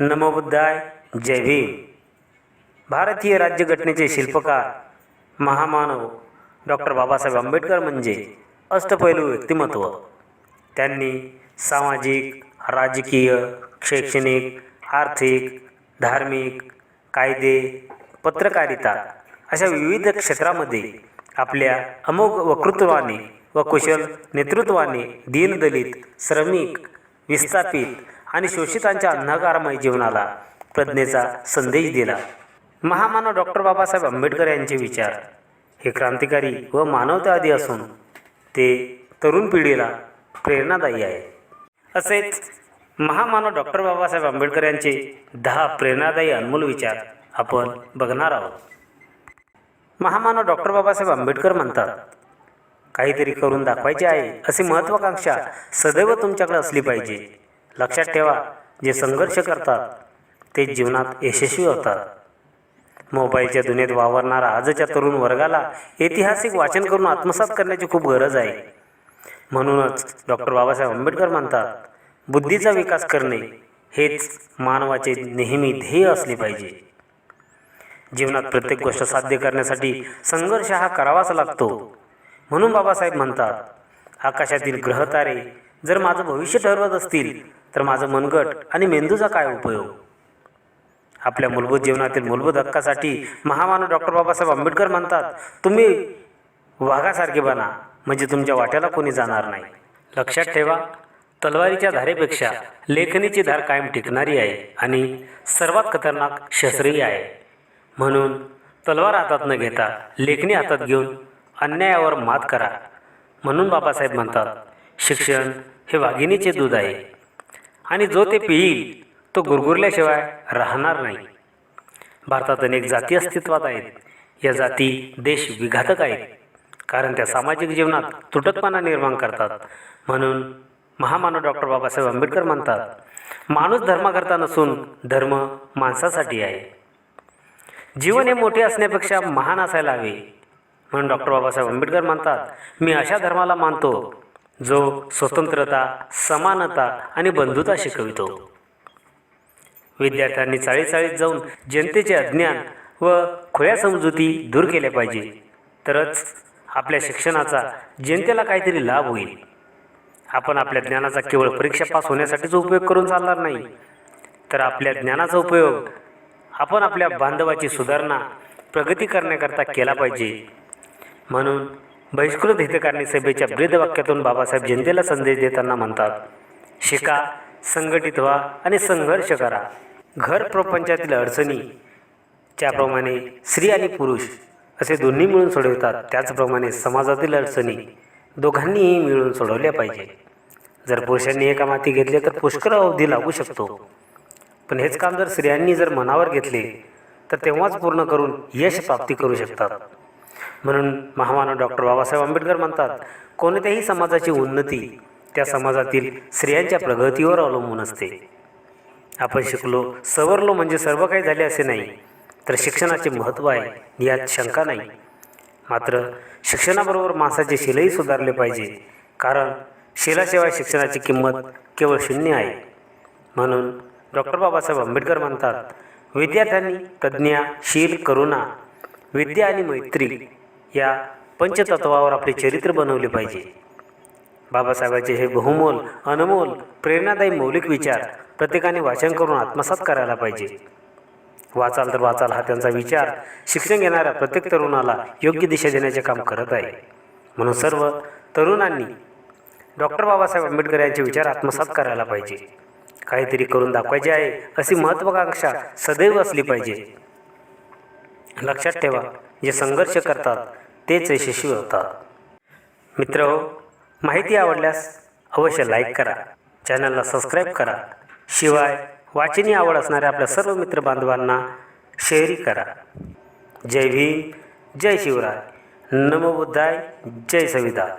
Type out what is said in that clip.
नमबुद्धाय जय भीम. भारतीय राज्यघटनेचे शिल्पकार महामानव डॉक्टर बाबासाहेब आंबेडकर म्हणजे अष्टपैलू व्यक्तिमत्व. त्यांनी सामाजिक राजकीय शैक्षणिक आर्थिक धार्मिक कायदे पत्रकारिता अशा विविध क्षेत्रामध्ये आपल्या अमोघ वक्तृत्वाने व कुशल नेतृत्वाने दीनदलित श्रमिक विस्थापित आणि शोषितांच्या अंधकारमय जीवनाला प्रज्ञेचा संदेश दिला. महामानव डॉक्टर बाबासाहेब आंबेडकर यांचे विचार. हे क्रांतिकारी व मानवतावादी असून ते तरुण पिढीला प्रेरणादायी आहे असेच महामानव डॉक्टर बाबासाहेब आंबेडकर यांचे दहा प्रेरणादायी अनमोल विचार आपण बघणार आहोत. महामानव डॉक्टर बाबासाहेब आंबेडकर म्हणतात काहीतरी करून दाखवायचे आहे अशी महत्त्वाकांक्षा सदैव तुमच्याकडे असली पाहिजे. लक्षात ठेवा जे संघर्ष करतात ते जीवनात यशस्वी होतात. मोबाईलच्या दुनियेत वावरणारा आजच्या तरुण वर्गाला ऐतिहासिक वाचन करून आत्मसात करण्याची खूप गरज आहे. म्हणूनच डॉक्टर बाबासाहेब आंबेडकर म्हणतात बुद्धीचा विकास करणे हेच मानवाचे नेहमी ध्येय असले पाहिजे. जीवनात प्रत्येक गोष्ट साध्य करण्यासाठी संघर्ष हा करावाच लागतो. म्हणून बाबासाहेब म्हणतात आकाशातील ग्रहतारे जर माझं भविष्य ठरवत असतील तर माझं मनगट आणि मेंदूचा काय उपयोग? आपल्या मूलभूत जीवनातील मूलभूत हक्कासाठी महामानव डॉक्टर बाबासाहेब आंबेडकर म्हणतात तुम्ही वाघासारखे बना म्हणजे तुमच्या वाट्याला कोणी जाणार नाही. लक्षात ठेवा तलवारीच्या धारेपेक्षा लेखणीची धार कायम टिकणारी आहे आणि सर्वात खतरनाक शस्त्रही आहे. म्हणून तलवार हातात न घेता लेखणी हातात घेऊन अन्यायावर मात करा. म्हणून बाबासाहेब म्हणतात शिक्षण हे वाघिणीचे दूध आहे. आणि जो ते पिईल तो गुरगुरल्याशिवाय राहणार नाही. भारतात अनेक जाती अस्तित्वात आहेत. या जाती देश विघातक आहेत. कारण त्या सामाजिक जीवनात तुटकपणा निर्माण करतात. म्हणून महामानव डॉक्टर बाबासाहेब आंबेडकर म्हणतात माणूस धर्माकरता नसून धर्म माणसासाठी आहे. जीवन हे मोठे असण्यापेक्षा महान असायला हवे. म्हणून डॉक्टर बाबासाहेब आंबेडकर म्हणतात मी अशा धर्माला मानतो जो स्वतंत्रता समानता आणि बंधुता शिकवितो. विद्यार्थ्यांनी चाळीचाळीत जाऊन जनतेचे अज्ञान व खुल्या समजुती दूर केल्या पाहिजे. तरच आपल्या शिक्षणाचा जनतेला काहीतरी लाभ होईल. आपण आपल्या ज्ञानाचा केवळ परीक्षा पास होण्यासाठीच उपयोग करून चालणार नाही. तर आपल्या ज्ञानाचा उपयोग आपण आपल्या बांधवाची सुधारणा प्रगती करण्याकरता केला पाहिजे. म्हणून बहिष्कृत हितकारणी सभेच्या ब्रीदवाक्यातून बाबासाहेब जनतेला संदेश देताना म्हणतात शिका संघटित व्हा आणि संघर्ष करा. घर प्रपंचातील अडचणी ज्याप्रमाणे स्त्री आणि पुरुष असे दोन्ही मिळून सोडवतात त्याचप्रमाणे समाजातील अडचणी दोघांनीही मिळून सोडवल्या पाहिजे. जर पुरुषांनी एका माती घेतले तर पुष्कळ अवधी लागू शकतो. पण हेच काम जर स्त्रियांनी जर मनावर घेतले तर तेव्हाच पूर्ण करून यश प्राप्ती करू शकतात. म्हणून महामानव डॉक्टर बाबासाहेब आंबेडकर म्हणतात कोणत्याही समाजाची उन्नती त्या समाजातील स्त्रियांच्या प्रगतीवर अवलंबून असते. आपण शिकलो सवरलो म्हणजे सर्व काही झाले असे नाही तर शिक्षणाचे महत्त्व आहे यात शंका नाही. मात्र शिक्षणाबरोबर माणसाचे शिलही सुधारले पाहिजे कारण शिलाशिवाय शिक्षणाची किंमत केवळ शून्य आहे. म्हणून डॉक्टर बाबासाहेब आंबेडकर म्हणतात विद्यार्थ्यांनी प्रज्ञा शील करुणा विद्या आणि मैत्री या पंचतत्वावर आपले चरित्र बनवले पाहिजे. बाबासाहेबांचे हे बहुमोल अनमोल प्रेरणादायी मौलिक विचार प्रत्येकाने वाचन करून आत्मसात करायला पाहिजे. वाचाल तर वाचाल हा त्यांचा विचार. शिक्षण घेणाऱ्या प्रत्येक तरुणाला योग्य दिशा देण्याचे काम करत आहे. म्हणून सर्व तरुणांनी डॉक्टर बाबासाहेब आंबेडकर यांचे विचार आत्मसात करायला पाहिजे. काहीतरी करून दाखवायचे आहे अशी महत्त्वाकांक्षा सदैव असली पाहिजे. लक्षात ठेवा जे संघर्ष करतात तेच यशस्वी होतात. मित्र हो माहिती आवडल्यास अवश्य लाईक करा. चॅनलला सबस्क्राईब करा. शिवाय वाचनी आवड असणाऱ्या आपल्या सर्व मित्रबांधवांना शेअरही करा. जय भीम जय शिवराय. नमो बुद्धाय जय संविधान.